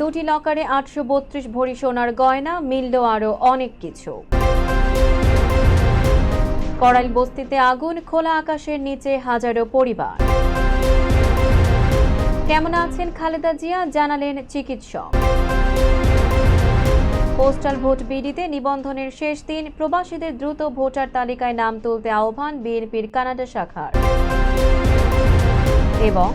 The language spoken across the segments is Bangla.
দুটি লকারে আটশো বত্রিশ ভরি সোনার গয়না, মিলল আরও অনেক কিছু। করাইল বস্তিতে আগুন, খোলা আকাশের নিচে হাজারো পরিবার। কেমন আছেন খালেদা জিয়া? জানালেন চিকিৎসক। পোস্টাল ভোট বিডিতে নিবন্ধনের শেষ দিন, প্রবাসীদের দ্রুত ভোটার তালিকায় নাম তুলতে আহ্বান বিএনপির কানাডা শাখার। এবং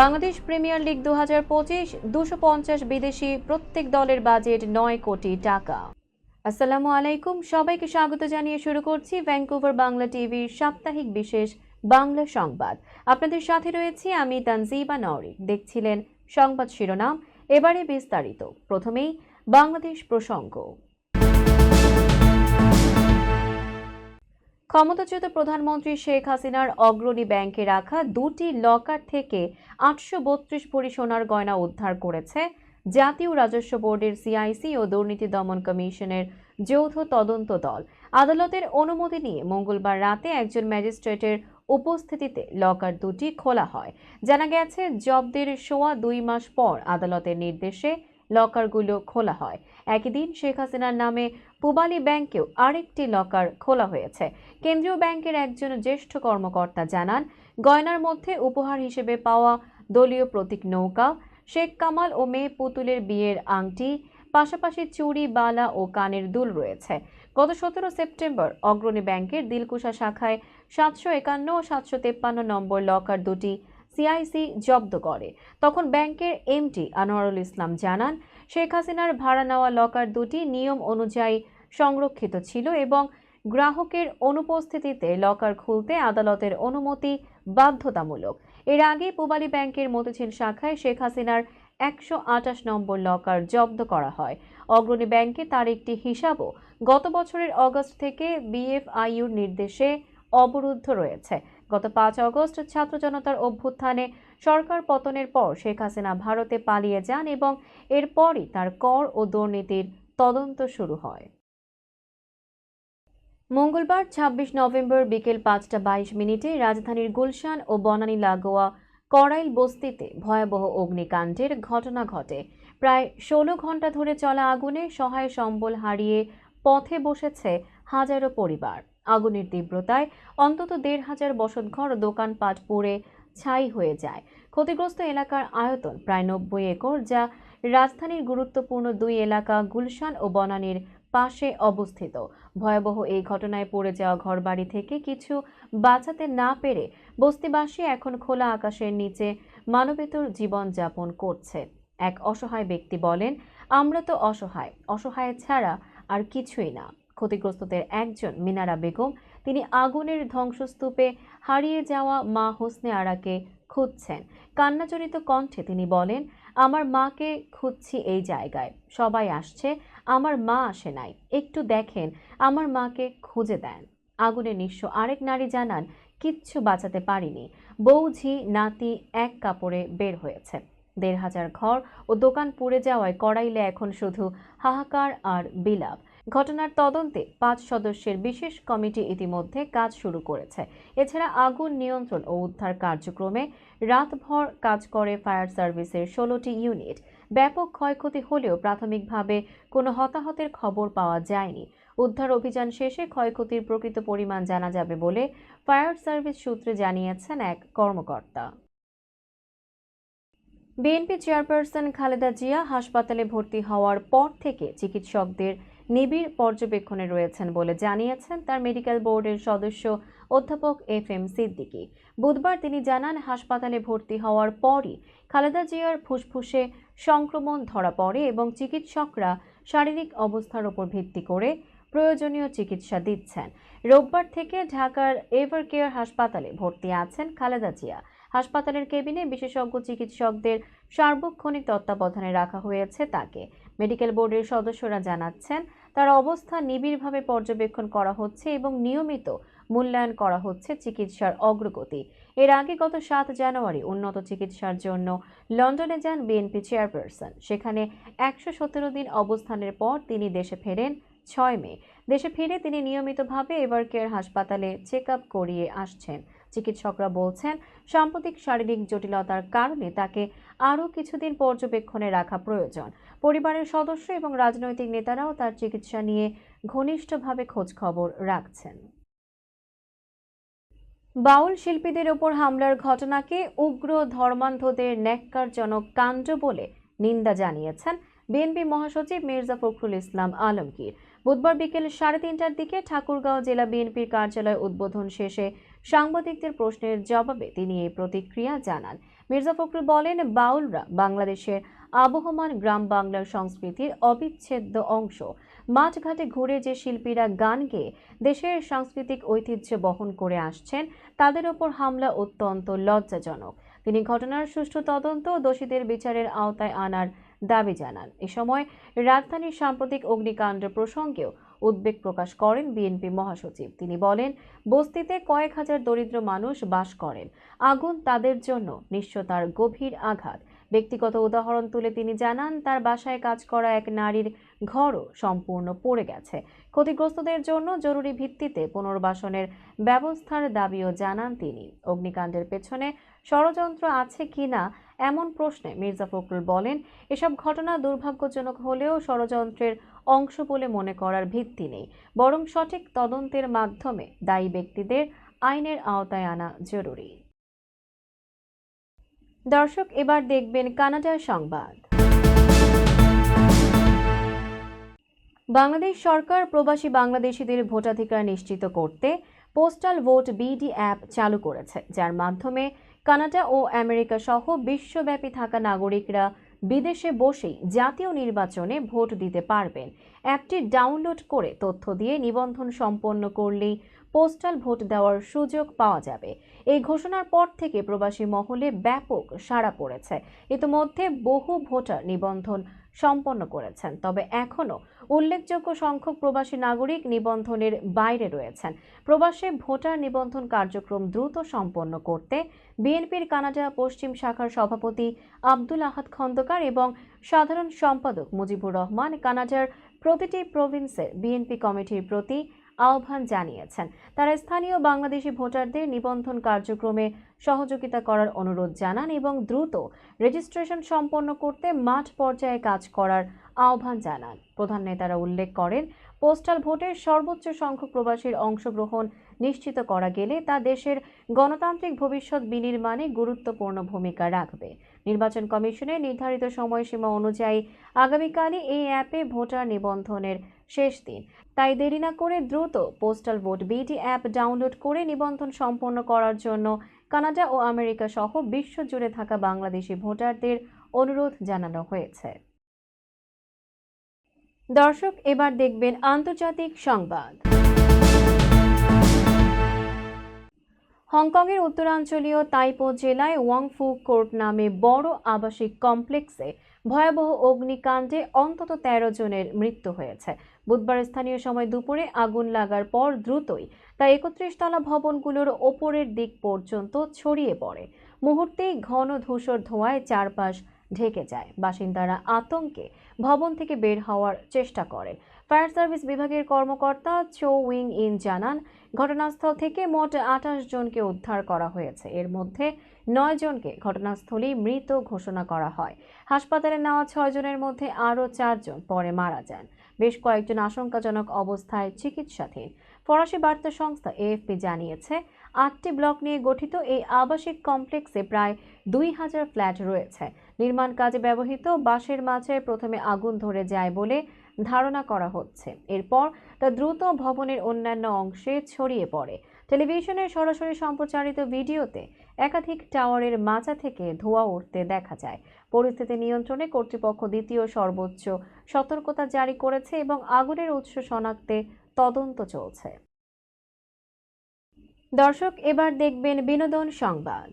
বাংলাদেশ প্রিমিয়ার লিগ দু হাজার পঁচিশ, দুশো পঞ্চাশ বিদেশি প্রত্যেক দলের বাজেট নয় কোটি টাকা। আসসালামু আলাইকুম, সবাইকে স্বাগত জানিয়ে শুরু করছি ভ্যাঙ্কুভার বাংলা টিভির সাপ্তাহিক বিশেষ বাংলা সংবাদ। আপনাদের সাথে রয়েছি আমি তানজিবা নওরি দেখছিলেন সংবাদ শিরোনাম, এবারে বিস্তারিত। প্রথমেই বাংলাদেশ প্রসঙ্গ। ক্ষমতাচ্যুত প্রধানমন্ত্রী শেখ হাসিনার অগ্রণী ব্যাংকে রাখা দুটি লকার থেকে আটশো বত্রিশ ভরি সোনার গয়না উদ্ধার করেছে জাতীয় রাজস্ব বোর্ডের সিআইসি ও দুর্নীতি দমন কমিশনের যৌথ তদন্ত দল। আদালতের অনুমতি নিয়ে মঙ্গলবার রাতে একজন ম্যাজিস্ট্রেটের উপস্থিতিতে লকার দুটি খোলা হয়। জানা গেছে, জব্দের সোয়া দুই মাস পর আদালতের নির্দেশে লকারগুলো খোলা হয়। একই দিন শেখ হাসিনার নামে পুবালি ব্যাংকেও আরেকটি লকার খোলা হয়েছে। কেন্দ্রীয় ব্যাংকের একজন জ্যেষ্ঠ কর্মকর্তা জানান, গয়নার মধ্যে উপহার হিসেবে পাওয়া দলীয় প্রতীক নৌকা, শেখ কামাল ও মেয়ে পুতুলের বিয়ের আংটি, পাশাপাশি চুড়ি, বালা ও কানের দুল রয়েছে। গত সতেরো সেপ্টেম্বর অগ্রণী ব্যাংকের দিলকুশা শাখায় সাতশো একান্ন ও সাতশো তেপ্পান্ন নম্বর লকার দুটি সিআইসি জব্দ করে। তখন ব্যাংকের এমডি আনোয়ারুল ইসলাম জানান, শেখ হাসিনার ভাড়া নেওয়া লকার দুটি নিয়ম অনুযায়ী সংরক্ষিত ছিল এবং গ্রাহকের অনুপস্থিতিতে লকার খুলতে আদালতের অনুমতি বাধ্যতামূলক। এর আগে পুবালী ব্যাংকের মতিঝিল শাখায় শেখ হাসিনার একশো আটাশ নম্বর লকার জব্দ করা হয়। অগ্রণী ব্যাংকে তার একটি হিসাবও গত বছরের অগস্ট থেকে বিএফআইউর নির্দেশে অবরুদ্ধ রয়েছে। গত পাঁচ অগস্ট ছাত্র জনতার অভ্যুত্থানে সরকার পতনের পর শেখ হাসিনা ভারতে পালিয়ে যান এবং এরপরই তার কর ও দুর্নীতির তদন্ত শুরু হয়। মঙ্গলবার, ছাব্বিশ নভেম্বর বিকেল পাঁচটা বাইশ মিনিটে রাজধানীর গুলশান ও বনানী লাগোয়া করাইল বস্তিতে ভয়াবহ অগ্নিকাণ্ডের ঘটনা ঘটে। প্রায় ষোলো ঘণ্টা ধরে চলা আগুনে সহায় সম্বল হারিয়ে পথে বসেছে হাজারো পরিবার। আগুনের তীব্রতায় অন্তত দেড় হাজার বসতঘর দোকানপাট পুড়ে ছাই হয়ে যায়। ক্ষতিগ্রস্ত এলাকার আয়তন প্রায় নব্বই একর, যা রাজধানীর গুরুত্বপূর্ণ দুই এলাকা গুলশান ও বনানীর পাশে অবস্থিত। ভয়াবহ এই ঘটনায় পড়ে যাওয়া ঘরবাড়ি থেকে কিছু বাঁচাতে না পেরে বস্তিবাসী এখন খোলা আকাশের নিচে মানবেতর জীবনযাপন করছে। এক অসহায় ব্যক্তি বলেন, আমরা তো অসহায়। অসহায় ছাড়া আর কিছুই না। ক্ষতিগ্রস্তদের একজন মিনারা বেগম, তিনি আগুনের ধ্বংসস্তূপে হারিয়ে যাওয়া মা হোসনে আরাকে খুঁজছেন। কান্নাজড়িত কণ্ঠে তিনি বলেন আমার মাকে খুঁজছি এই জায়গায়। সবাই আসছে, আমার মা আসে নাই। একটু দেখেন, আমার মাকে খুঁজে দেন। আগুনে নিঃস্ব আরেক নারী জানান, কিচ্ছু বাঁচাতে পারিনি। বৌঝি নাতি এক কাপড়ে বের হয়েছে। দেড় হাজার ঘর ও দোকান পুড়ে যাওয়ায় কড়াইলে এখন শুধু হাহাকার আর বিলাপ। ঘটনার তদন্তে পাঁচ সদস্যের বিশেষ কমিটি ইতিমধ্যে কাজ শুরু করেছে। এছাড়া আগুন নিয়ন্ত্রণ ও উদ্ধার কার্যক্রমে রাতভর কাজ করে ফায়ার সার্ভিসের ষোলোটি ইউনিট। ব্যাপক ক্ষয়ক্ষতি হলেও প্রাথমিকভাবে কোনো হতাহতের খবর পাওয়া যায়নি। উদ্ধার অভিযান শেষে ক্ষয়ক্ষতির প্রকৃত পরিমাণ জানা যাবে বলে ফায়ার সার্ভিস সূত্রে জানিয়েছেন এক কর্মকর্তা। বিএনপি চেয়ারপারসন খালেদা জিয়া হাসপাতালে ভর্তি হওয়ার পর থেকে চিকিৎসকদের নিবিড় পর্যবেক্ষণে রয়েছেন বলে জানিয়েছেন তার মেডিকেল বোর্ডের সদস্য অধ্যাপক এফ এম সিদ্দিকী। বুধবার তিনি জানান, হাসপাতালে ভর্তি হওয়ার পরই খালেদা জিয়ার ফুসফুসে সংক্রমণ ধরা পড়ে এবং চিকিৎসকরা শারীরিক অবস্থার উপর ভিত্তি করে প্রয়োজনীয় চিকিৎসা দিচ্ছেন। রোববার থেকে ঢাকার এভার কেয়ার হাসপাতালে ভর্তি আছেন খালেদা জিয়া। হাসপাতালের কেবিনে বিশেষজ্ঞ চিকিৎসকদের সার্বক্ষণিক তত্ত্বাবধানে রাখা হয়েছে তাকে। মেডিকেল বোর্ডের সদস্যরা জানাচ্ছেন, তার অবস্থা নিবিড়ভাবে পর্যবেক্ষণ করা হচ্ছে এবং নিয়মিত মূল্যায়ন করা হচ্ছে চিকিৎসার অগ্রগতি। এর আগে গত সাত জানুয়ারি উন্নত চিকিৎসার জন্য লন্ডনে যান বিএনপি চেয়ারপারসন। সেখানে একশো সতেরো দিন অবস্থানের পর তিনি দেশে ফেরেন ছয় মে। দেশে ফিরে তিনি নিয়মিতভাবে এভার কেয়ার হাসপাতালে চেক আপ করিয়ে আসছেন। চিকিৎসকরা বলছেন, সাম্প্রতিক শারীরিক জটিলতার কারণে তাকে আরও কিছুদিন পর্যবেক্ষণে রাখা প্রয়োজন। পরিবারের সদস্য এবং রাজনৈতিক নেতারাও তার চিকিৎসা নিয়ে ঘনিষ্ঠভাবে খোঁজখবর রাখছেন। বাউল শিল্পীদের ওপর হামলার ঘটনাকে উগ্র ধর্মান্ধদের ন্যাক্কারজনক কাণ্ড বলে নিন্দা জানিয়েছেন বিএনপি মহাসচিব মির্জা ফখরুল ইসলাম আলমগীর। বুধবার বিকেল সাড়ে তিনটার দিকে ঠাকুরগাঁও জেলা বিএনপির কার্যালয় উদ্বোধন শেষে সাংবাদিকদের প্রশ্নের জবাবে তিনি এই প্রতিক্রিয়া জানান। মির্জা ফখরুল বলেন, বাউলরা বাংলাদেশের আবহমান গ্রাম বাংলার সংস্কৃতির অবিচ্ছেদ্য অংশ। মাঠঘাটে ঘুরে যে শিল্পীরা গান গেয়ে দেশের সাংস্কৃতিক ঐতিহ্য বহন করে আসছেন, তাদের ওপর হামলা অত্যন্ত লজ্জাজনক। তিনি ঘটনার সুষ্ঠু তদন্ত ও দোষীদের বিচারের আওতায় আনার দাবি জানান। এ সময় রাজধানীর সাম্প্রতিক অগ্নিকাণ্ড প্রসঙ্গেও উদ্বেগ প্রকাশ করেন বিএনপি মহাসচিব। তিনি বলেন, বস্তিতে কয়েক হাজার দরিদ্র মানুষ বাস করেন। আগুন তাদের জন্য নিশ্চয়তার গভীর আঘাত। ব্যক্তিগত উদাহরণ তুলে তিনি জানান, তার বাসায় কাজ করা এক নারীর ঘরও সম্পূর্ণ পড়ে গেছে। ক্ষতিগ্রস্তদের জন্য জরুরি ভিত্তিতে পুনর্বাসনের ব্যবস্থার দাবিও জানান তিনি। অগ্নিকাণ্ডের পেছনে ষড়যন্ত্র আছে কিনা এমন প্রশ্নে মির্জা ফখরুল বলেন, এসব ঘটনা দুর্ভাগ্যজনক হলেও ষড়যন্ত্রের অংশ বলে মনে করার ভিত্তি নেই, বরং সঠিক তদন্তের মাধ্যমে দায়ী ব্যক্তিদের আইনের আওতায় আনা জরুরি। দর্শক, এবার দেখবেন কানাডার সংবাদ। বাংলাদেশ সরকার প্রবাসী বাংলাদেশিদের ভোটাধিকার নিশ্চিত করতে পোস্টাল ভোট বিডি অ্যাপ চালু করেছে, যার মাধ্যমে কানাডা ও আমেরিকা সহ বিশ্বব্যাপী থাকা নাগরিকরা বিদেশে বসেই জাতীয় নির্বাচনে ভোট দিতে পারবেন। অ্যাপটি ডাউনলোড করে তথ্য দিয়ে নিবন্ধন সম্পন্ন করলেই পোস্টাল ভোট দেওয়ার সুযোগ পাওয়া যাবে। এই ঘোষণার পর থেকে প্রবাসী মহলে ব্যাপক সাড়া পড়েছে। ইতিমধ্যে বহু ভোটার নিবন্ধন সম্পন্ন করেছেন। তবে এখনও উল্লেখযোগ্য সংখ্যক প্রবাসী নাগরিক নিবন্ধনের বাইরে রয়েছেন। প্রবাসে ভোটার নিবন্ধন কার্যক্রম দ্রুত সম্পন্ন করতে বিএনপির কানাডা পশ্চিম শাখার সভাপতি আব্দুল আহাদ খন্দকার এবং সাধারণ সম্পাদক মুজিবুর রহমান কানাডার প্রতিটি প্রভিন্সের বিএনপি কমিটির প্রতি আহ্বান জানিয়েছেন। তারা স্থানীয় বাংলাদেশি ভোটারদের নিবন্ধন কার্যক্রমে সহযোগিতা করার অনুরোধ জানান এবং দ্রুত রেজিস্ট্রেশন সম্পন্ন করতে মাঠ পর্যায়ে কাজ করার আহ্বান জানান। প্রধান নেতারা উল্লেখ করেন, পোস্টাল ভোটের সর্বোচ্চ সংখ্যক প্রবাসীর অংশগ্রহণ নিশ্চিত করা গেলে তা দেশের গণতান্ত্রিক ভবিষ্যৎ বিনির্মাণে গুরুত্বপূর্ণ ভূমিকা রাখবে। নির্বাচন কমিশনের নির্ধারিত সময়সীমা অনুযায়ী আগামীকালই এই অ্যাপে ভোটার নিবন্ধনের শেষ দিন। তাই দেরি না করে দ্রুত postal vote BT app download করে নিবন্ধন সম্পন্ন করার জন্য কানাডা ও আমেরিকা সহ বিশ্বজুড়ে থাকা বাংলাদেশি ভোটারদের অনুরোধ জানানো হয়েছে। দর্শক, এবার দেখবেন আন্তর্জাতিক সংবাদ। হংকংয়ের উত্তরাঞ্চলীয় তাইপো জেলায় ওয়াংফু কোর্ট নামে বড় আবাসিক কমপ্লেক্সে ভয়াবহ অগ্নিকাণ্ডে অন্তত তেরো জনের মৃত্যু হয়েছে। বুধবার স্থানীয় সময় দুপুরে আগুন লাগার পর দ্রুতই তা একত্রিশ তলা ভবনগুলোর ওপরের দিক পর্যন্ত ছড়িয়ে পড়ে। মুহূর্তেই ঘন ধূসর ধোঁয়ায় চারপাশ ঢেকে যায়। বাসিন্দারা আতঙ্কে ভবন থেকে বের হওয়ার চেষ্টা করেন ফায়ার সার্ভিস বিভাগের কর্মকর্তা চো উইং ইন জানান ঘটনাস্থল থেকে মোট আঠাশ জনকে উদ্ধার করা হয়েছে। এর মধ্যে নয় জনকে ঘটনাস্থলেই মৃত ঘোষণা করা হয়। হাসপাতালে নেওয়া ছয় জনের মধ্যে আরও চারজন পরে মারা যান। বেশ কয়েকজন আশঙ্কাজনক অবস্থায় চিকিৎসাধীন। ফরাসি বার্তা সংস্থা এএফপি জানিয়েছে, আটটি ব্লক নিয়ে গঠিত এই আবাসিক কমপ্লেক্সে প্রায় দুই হাজার ফ্ল্যাট রয়েছে। নির্মাণ কাজে ব্যবহৃত বাঁশের মাঝে প্রথমে আগুন ধরে যায় বলে ধারণা করা হচ্ছে। এরপর তা দ্রুত ভবনের অন্যান্য অংশে ছড়িয়ে পড়ে। টেলিভিশনের সরাসরি সম্প্রচারিত ভিডিওতে একাধিক টাওয়ারের মাচা থেকে ধোঁয়া উঠতে দেখা যায়। পরিস্থিতি নিয়ন্ত্রণে কর্তৃপক্ষ দ্বিতীয় সর্বোচ্চ সতর্কতা জারি করেছে এবং আগুনের উৎস শনাক্তে তদন্ত চলছে। দর্শক, এবার দেখবেন বিনোদন সংবাদ।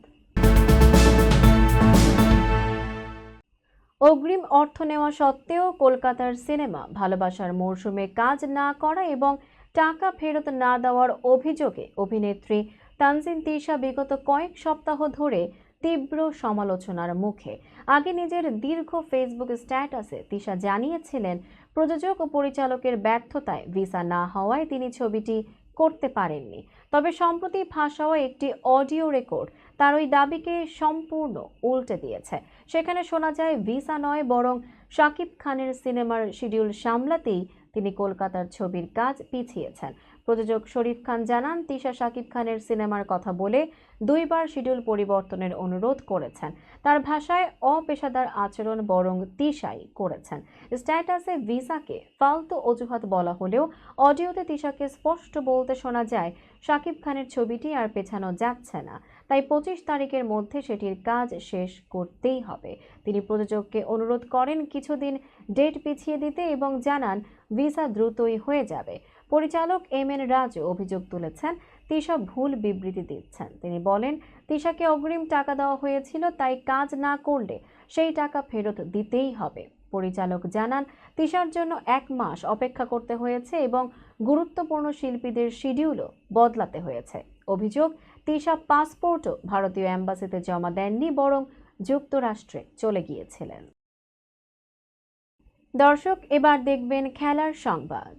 অগ্রিম অর্থ নেওয়া সত্ত্বেও কলকাতার সিনেমা ভালোবাসার মরশুমে কাজ না করা এবং টাকা ফেরত না দেওয়ার অভিযোগে অভিনেত্রী তানজিন তিশা বিগত কয়েক সপ্তাহ ধরে তীব্র সমালোচনার মুখে। আগে নিজের দীর্ঘ ফেসবুক স্ট্যাটাসে তিশা জানিয়েছিলেন, প্রযোজক ও পরিচালকের ব্যর্থতায় ভিসা না হওয়ায় তিনি ছবিটি করতে পারেননি। তবে সম্প্রতি ফাঁস হওয়া একটি অডিও রেকর্ড। তার ওই দাবিকে সম্পূর্ণ উল্টে দিয়েছে। সেখানে শোনা যায়, ভিসা নয়, বরং শাকিব খানের সিনেমার শিডিউল সামলাতেই তিনি কলকাতার ছবির কাজ পিছিয়েছেন। প্রযোজক শরীফ খান জানান, তিশা শাকিব খানের সিনেমার কথা বলে দুইবার শিডিউল পরিবর্তনের অনুরোধ করেছেন। তার ভাষায় অপেশাদার আচরণ বরং তিশাই করেছেন। স্ট্যাটাসে ভিসাকে ফালতু অজুহাত বলা হলেও অডিওতে তিশাকে স্পষ্ট বলতে শোনা যায় শাকিব খানের ছবিটি আর পেছানো যাচ্ছে না। তাই পঁচিশ তারিখের মধ্যে সেটির কাজ শেষ করতেই হবে। তিনি প্রযোজককে অনুরোধ করেন কিছুদিন ডেট পিছিয়ে দিতে এবং জানান, ভিসা দ্রুতই হয়ে যাবে। পরিচালক এম এন রাজু অভিযোগ তুলেছেন, তিশা ভুল বিবৃতি দিচ্ছেন। তিনি বলেন, তিশাকে অগ্রিম টাকা দেওয়া হয়েছিল, তাই কাজ না করলে সেই টাকা ফেরত দিতেই হবে। পরিচালক জানান, তিশার জন্য এক মাস অপেক্ষা করতে হয়েছে এবং গুরুত্বপূর্ণ শিল্পীদের শিডিউলও বদলাতে হয়েছে। অভিযোগ, তিশা পাসপোর্টও ভারতীয় অ্যাম্বাসিতে জমা দেননি, বরং যুক্তরাষ্ট্রে চলে গিয়েছিলেন। দর্শক, এবার দেখবেন খেলার সংবাদ।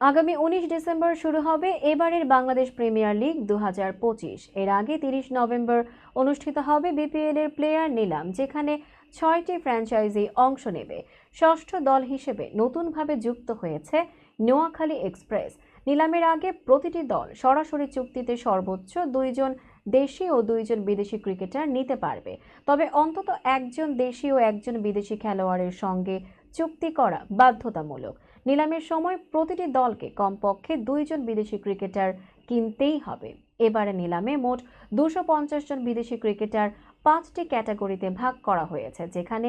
আগামী উনিশ ডিসেম্বর শুরু হবে এবারের বাংলাদেশ প্রিমিয়ার লিগ দু হাজার পঁচিশ। এর আগে তিরিশ নভেম্বর অনুষ্ঠিত হবে বিপিএল এর প্লেয়ার নিলাম, যেখানে ছয়টি ফ্র্যাঞ্চাইজি অংশ নেবে। ষষ্ঠ দল হিসেবে নতুনভাবে যুক্ত হয়েছে নোয়াখালী এক্সপ্রেস। নিলামের আগে প্রতিটি দল সরাসরি চুক্তিতে সর্বোচ্চ দুইজন দেশি ও দুইজন বিদেশি ক্রিকেটার নিতে পারবে। তবে অন্তত একজন দেশি ও একজন বিদেশি খেলোয়াড়ের সঙ্গে চুক্তি করা বাধ্যতামূলক। নিলামের সময় প্রতিটি দলকে কমপক্ষে দুইজন বিদেশি ক্রিকেটার কিনতেই হবে। এবারে নিলামে মোট দুশো পঞ্চাশ জন বিদেশি ক্রিকেটার পাঁচটি ক্যাটাগরিতে ভাগ করা হয়েছে, যেখানে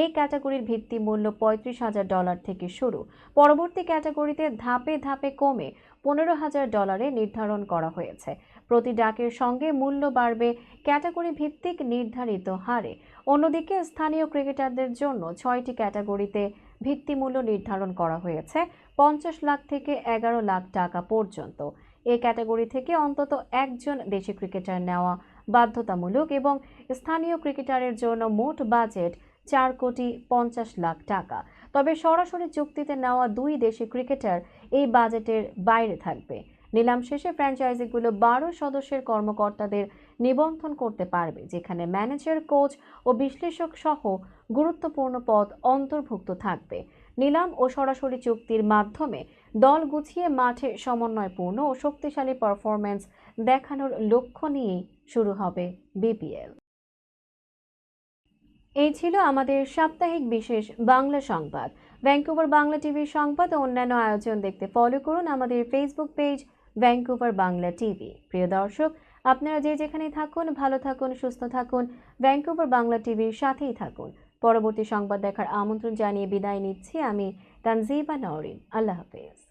এ ক্যাটাগরির ভিত্তি মূল্য পঁয়ত্রিশ হাজার ডলার থেকে শুরু। পরবর্তী ক্যাটাগরিতে ধাপে ধাপে কমে পনেরো হাজার ডলারে নির্ধারণ করা হয়েছে। প্রতি ডাকের সঙ্গে মূল্য বাড়বে ক্যাটাগরি ভিত্তিক নির্ধারিত হারে। অন্যদিকে স্থানীয় ক্রিকেটারদের জন্য ছয়টি ক্যাটাগরিতে ভিত্তিমূল্য নির্ধারণ করা হয়েছে, পঞ্চাশ লাখ থেকে এগারো লাখ টাকা পর্যন্ত। এ ক্যাটাগরি থেকে অন্তত একজন দেশি ক্রিকেটার নেওয়া বাধ্যতামূলক এবং স্থানীয় ক্রিকেটারের জন্য মোট বাজেট চার কোটি পঞ্চাশ লাখ টাকা। তবে সরাসরি চুক্তিতে নেওয়া দুই দেশি ক্রিকেটার এই বাজেটের বাইরে থাকবে। নিলাম শেষে ফ্র্যাঞ্চাইজিগুলো বারো সদস্যের কর্মকর্তাদের নিবন্ধন করতে পারবে, যেখানে ম্যানেজার, কোচ ও বিশ্লেষক সহ গুরুত্বপূর্ণ পদ অন্তর্ভুক্ত থাকবে। নিলাম ও সরাসরি চুক্তির মাধ্যমে দল গুছিয়ে মাঠে সমন্বয়পূর্ণ ও শক্তিশালী পারফরম্যান্স দেখানোর লক্ষ্য নিয়েই শুরু হবে বিপিএল। এই ছিল আমাদের সাপ্তাহিক বিশেষ বাংলা সংবাদ। ভ্যাঙ্কুভার বাংলা টিভির সংবাদ ও অন্যান্য আয়োজন দেখতে ফলো করুন আমাদের Facebook page Vancouver Bangla TV. প্রিয় দর্শক, আপনারা যে যেখানে থাকুন, ভালো থাকুন, সুস্থ থাকুন ভ্যাঙ্কুভার বাংলা টিভির সাথেই থাকুন। পরবর্তী সংবাদ দেখার আমন্ত্রণ জানিয়ে বিদায় নিচ্ছি আমি তানজিবা নওরিন আল্লাহ হাফেজ।